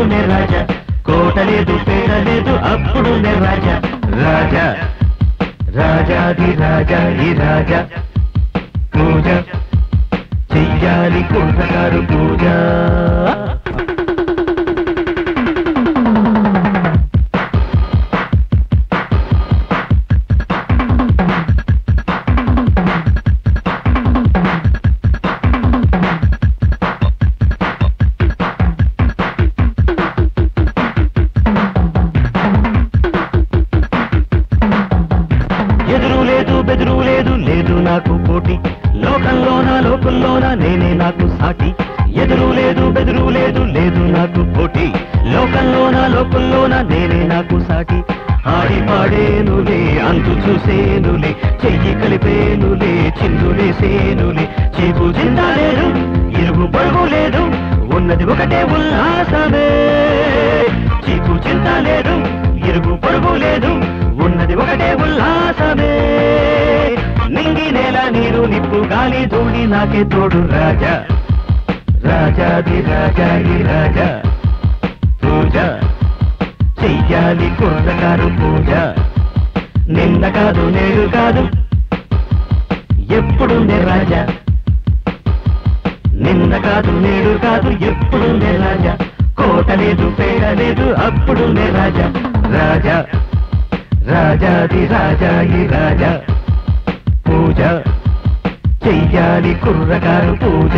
ఎప్పుడు నే రాజా. కోట లేదు పేడ లేదు అప్పుడు నే రాజా. రాజా. రాజాది రాజా ఈ రాజా. పూజ. చెయ్యాలి కోటగారు పూజ. పాడేనులే అంతు చూసేనులే చెయ్యి కలిపేనులే చిందులేసేనులే చీపు చిందా లేదు ఇరుగు పొరుగు లేదు ఉన్నది ఒకటే ఉల్లాసమే. చీపు చింత లేదు ఇరుగు పొరుగు లేదు ఉన్నది ఒకటే ఉల్లాసమే. నింగి నేల నీరు నిప్పు గాలి ధూళి నాకే తోడు రాజా. రాజాది రాజాది రాజా పూజ. చెయ్యాలి కుర్రగారు పూజ. నిన్న కాదు నేడు కాదు. ఎప్పుడు రాజా? నిన్న కాదు నేడు కాదు ఎప్పుడు రాజా? కోట లేదు పేడ లేదు అప్పుడు రాజా. రాజా రాజాది రాజా ఈ రాజా. పూజ చెయ్యాలి కుర్రగారు పూజ.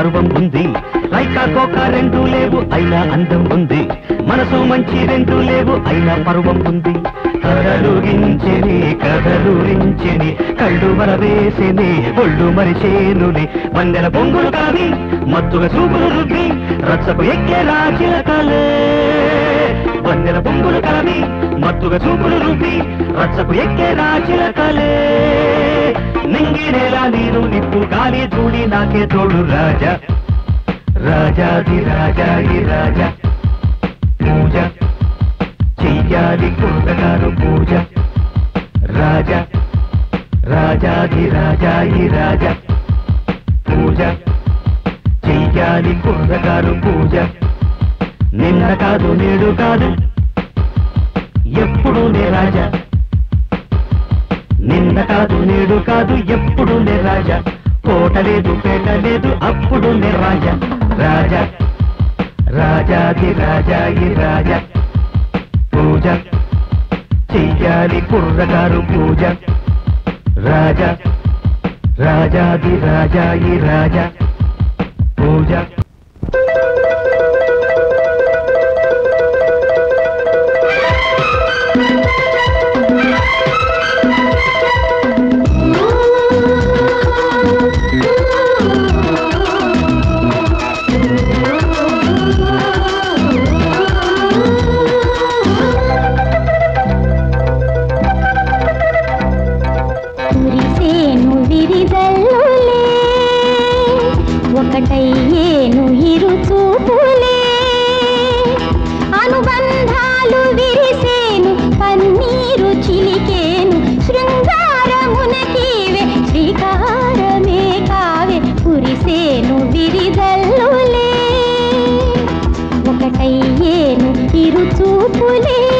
పర్వం ఉంది. లైకా కోక రెండు లేవు అయినా అందం ఉంది. మనసు మంచి రెండు లేవు అయినా పర్వం ఉంది. కదలుగించెని కదలురించెని కళ్ళు వరవేసిని ఒళ్ళు మరిచేనుని వందెల పొంగులు కావి మత్తుగా చూపులు రుద్ది రచ్చకు ఎక్కే రాచిలకలే వందెల బొంగులు కలవి మత్తుగా చూపులు రూపి రచ్చకు ఎక్కే రాజుల కలే నింగి నేల నీరు నిప్పు గాలి ధూళి నాకే తోడు రాజా. రాజాది రాజాది రాజా. పూజ చెయ్యాలి కోటగారు పూజ. రాజా రాజాది రాజాయి రాజా. పూజ చెయ్యాలి కోటగారు పూజ. నిన్న కాదు నేడు కాదు. ఎప్పుడు నే రాజా? నిన్న కాదు నేడు కాదు ఎప్పుడు నే రాజా? కోట లేదు పేట లేదు అప్పుడు నే రాజా. రాజా రాజాది రాజాయి రాజా పూజ చెయ్యాలి కుర్రగారు పూజ. రాజా రాజాది రాజాయి రాజా. పూజ ఒకటయ్యేను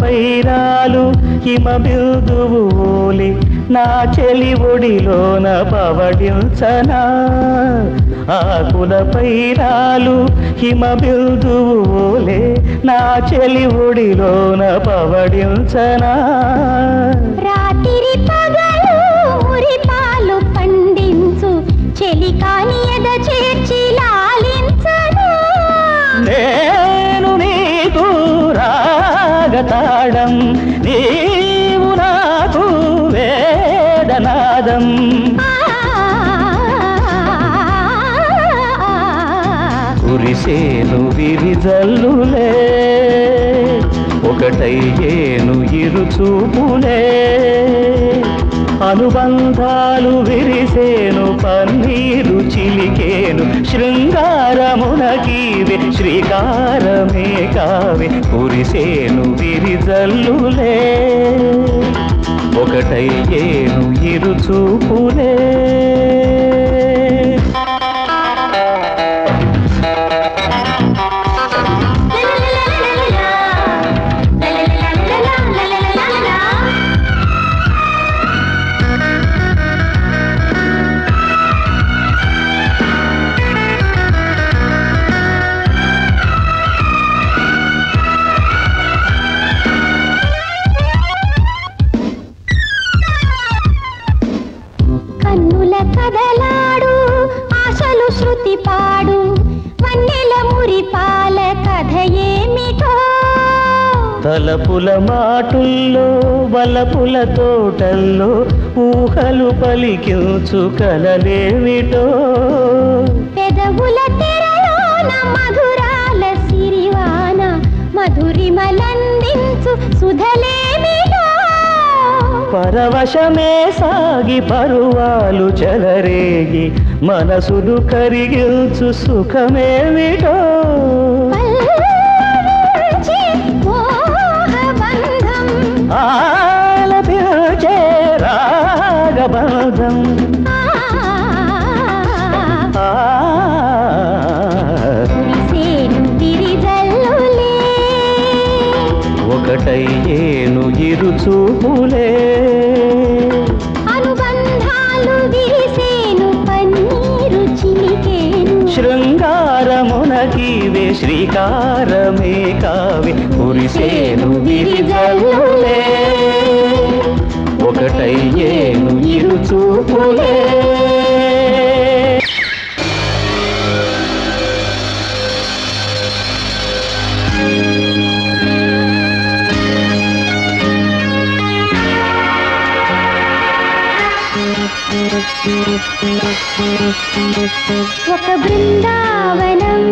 పైరాలు హిమ బిందువులి నా చెలి ఒడిలోన పవడించనా? ఆ కుల పైరాలు హిమ బిందువులే నా చెలి ఒడిలోన పవడించనా? రాత్రి పగలు మురిపాలు పండించు చెలికాని ఎద చేర్చి లాలించను? నేను నీకు రాగతాడం నీవు నాకు వేదనాదం. కురిసేను విరిజల్లులే ఒకటయ్యేను ఇరు చూపులే అనుబంధాలు విరిసేను పన్నీరు చిలికేను శృంగారమునకీవే శ్రీకారమే కావే కురిసేను విరిజల్లులే. ఒకటయ్యేను ఇరు తలపుల మాటుల్లో వలపుల తోటల్లో ఊహలు పలికించు కలలేమిటో? పెదవుల తెరలోన మధురాల సిరివాన మధురిమలందించు సుధలేమిటో? పరవశమే సాగి పరువాలు చెలరేగి మనసును కరిగించు సుఖమేమిటో? విరిజల్లులే ఒకటయ్యేను ఇరు చూపులే అనుబంధాలు విరిసేను పన్నీరు చిలికేను. శృంగారమునకీవే శ్రీకారమే కావే కురిసేను విరిజల్లులే. ఒకటయ్యేను ఇరు చూపులే. ఒక బృందావనం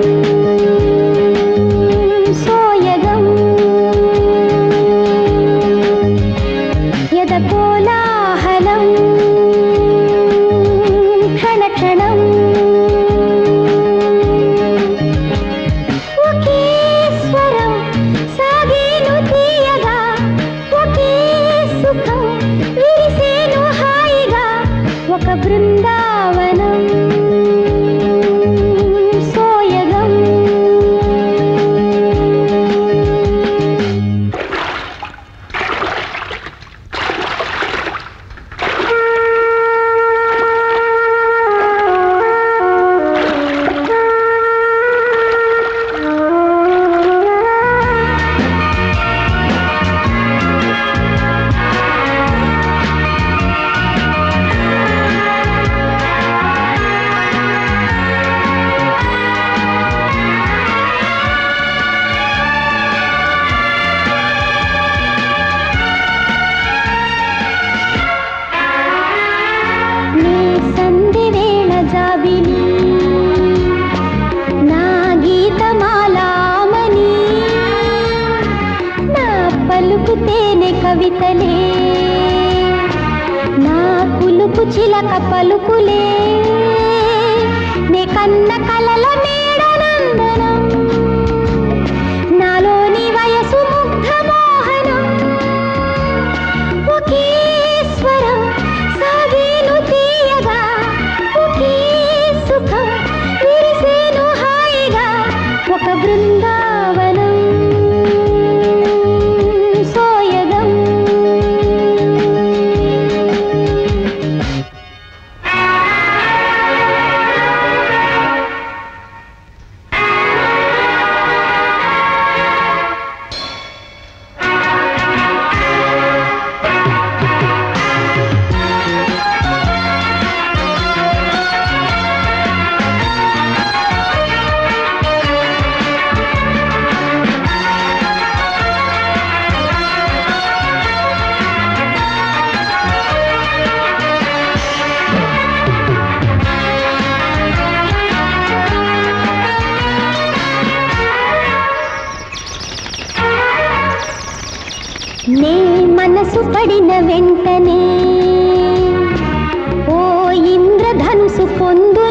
ओ इन्द्रधनुसु प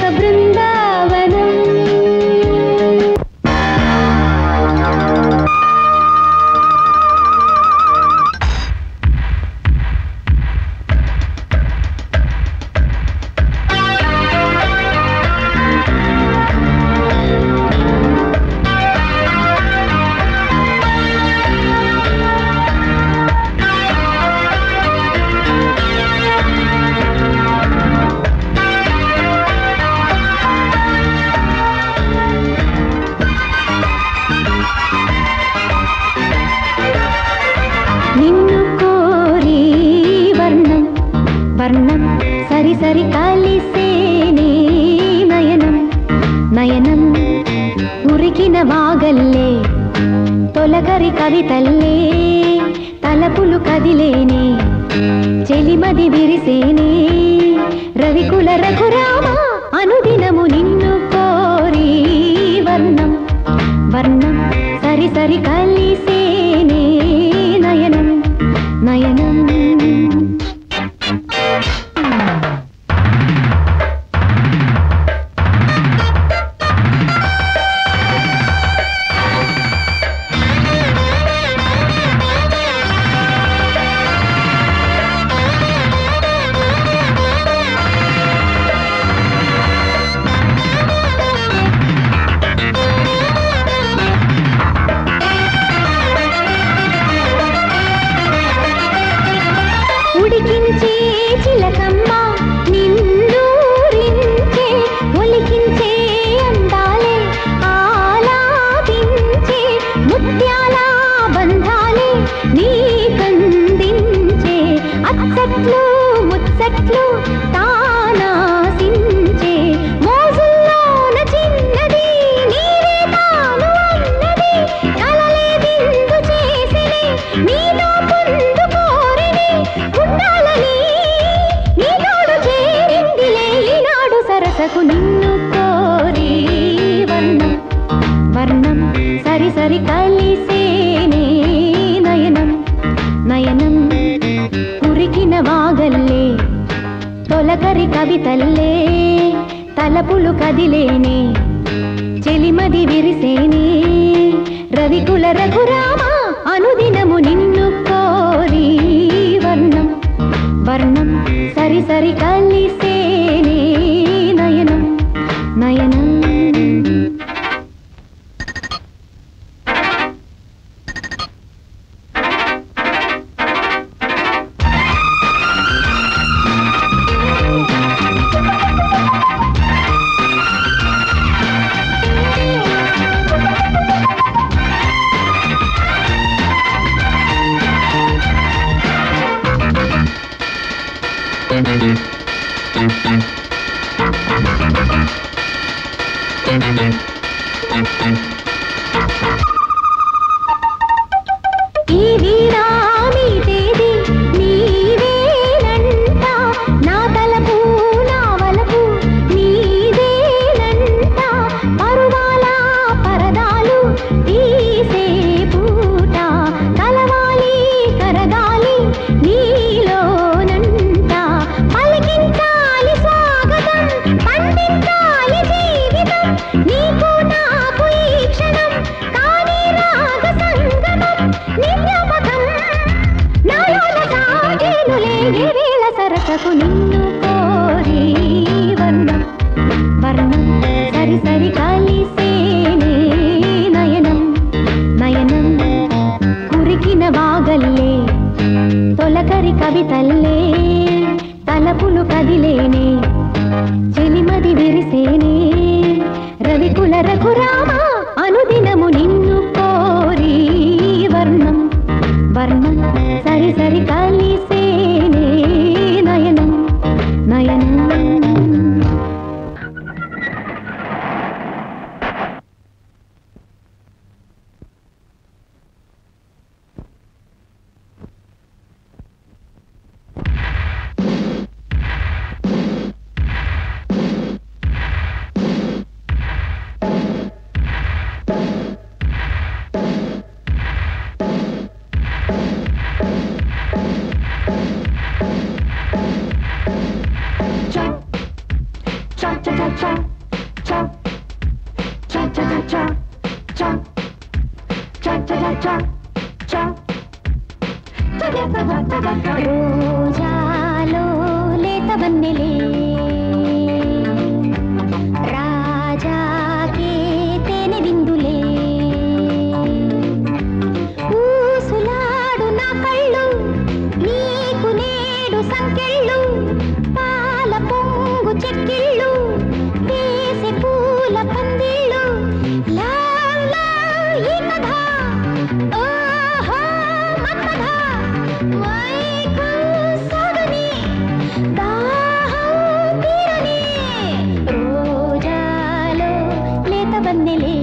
कब వాగల్లే కవి తల్లే తలపులు కదిలేనే చెలిమది విరిసేనే. రవికుల రఘురామ అనుదినము నిన్ను కోరి వర్ణం వర్ణం సరి సరి కలిసి తొలకరి కవితల్లే తలపులు కదిలేని చెలిమది విరిసేని. రవికుల రఘురామ అనుదినము నిన్ను కోరి వర్ణం వర్ణం సరి సరి కలిసి Thank. కదరి కవితల్లే తలపులు కదిలేనే చెలిమది విరిసేనే. రవికుల రఘురామా అనుదినము నిన్ను కోరి వర్ణం వర్ణం సరి సరి కలిసి 冲。ಕನ್ನೆಲೆ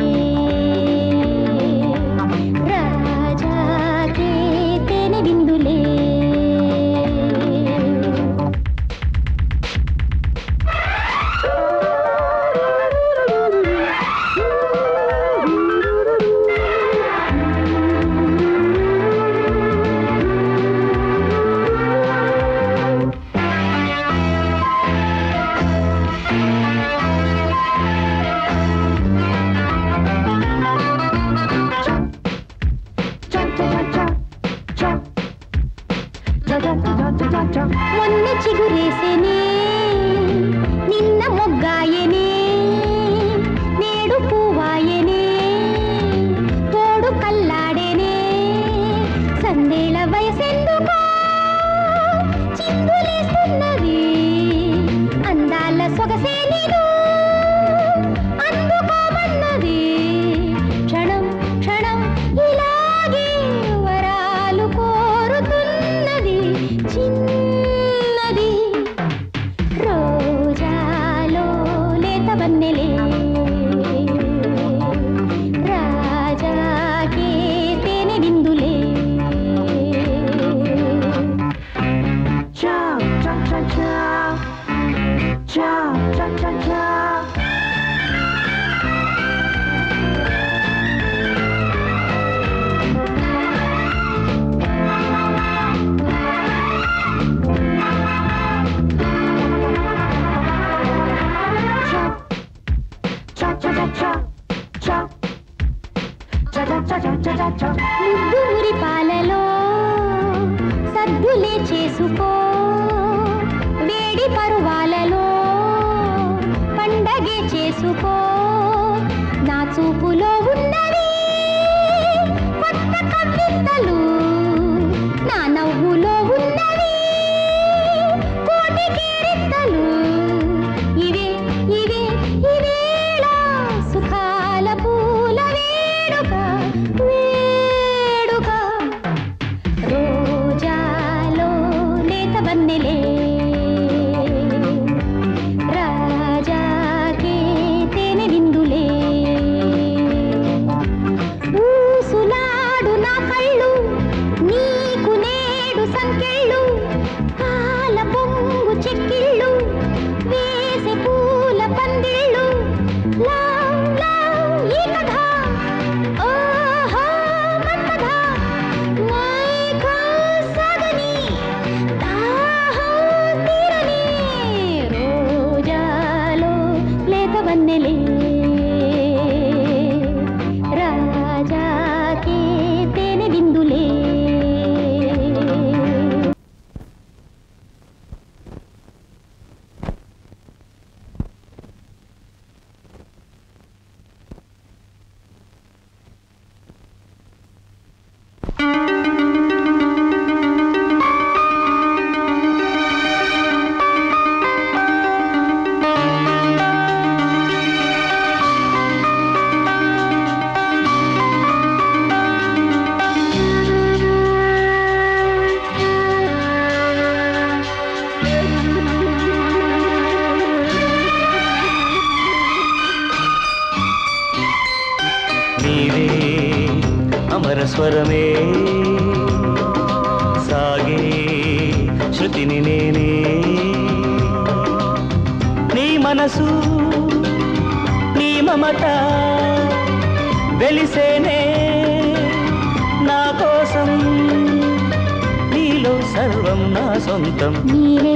సర్వం నా సొంతం నీవే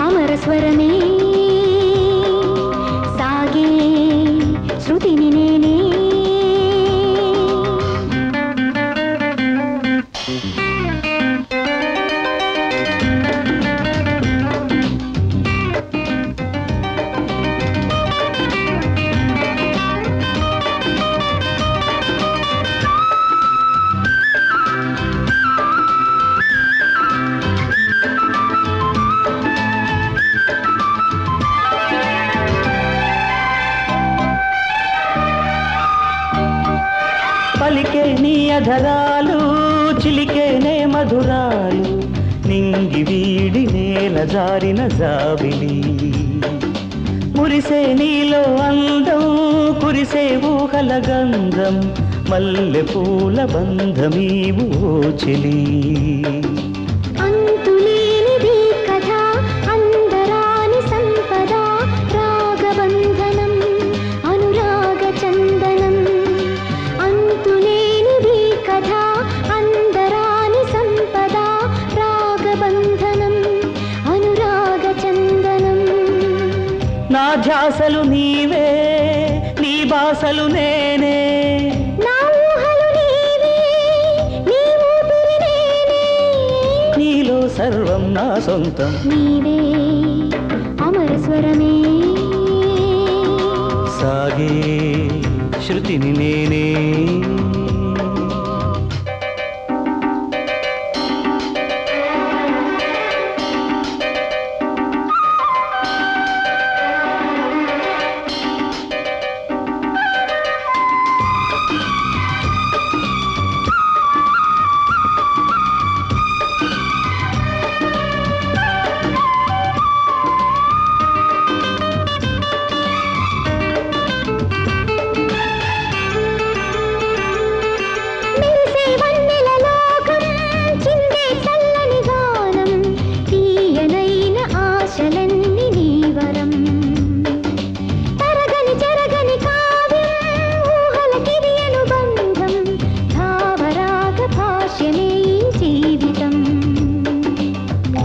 అమర జారిన జాబిలి. మురిసే నీలో అందం కురిసే ఊహల గంధం మల్లె పూల బంధమీవు ఓ ధ్యాసలు నీవే నీ బాసలు నేనే. నా నీ నీలో సర్వం నా సొంతం. నీవే అమర స్వరమే. సాగే శృతిని నేనే.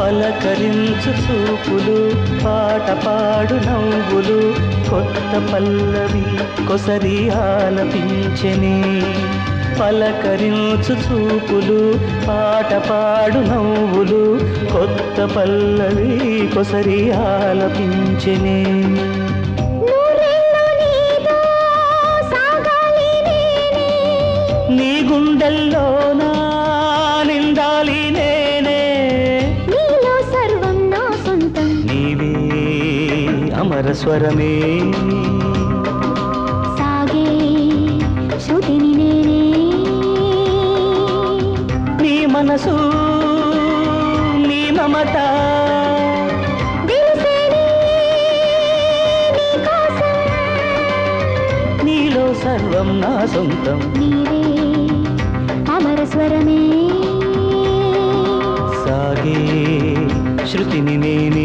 పలకరించు చూపులు పాట పాడు నవ్వులు కొత్త పల్లవి కొసరి ఆలపించనే పలకరించు చూపులు పాట పాడు నవ్వులు కొత్త పల్లవి కొసరి ఆలపించనే అమర స్వరమే సాగే శృతిని నేనే. నీ మనసు నీ మమత. నీలో సర్వం నా సొంతం. నీవే అమర స్వరమే సాగే శృతిని నేనే.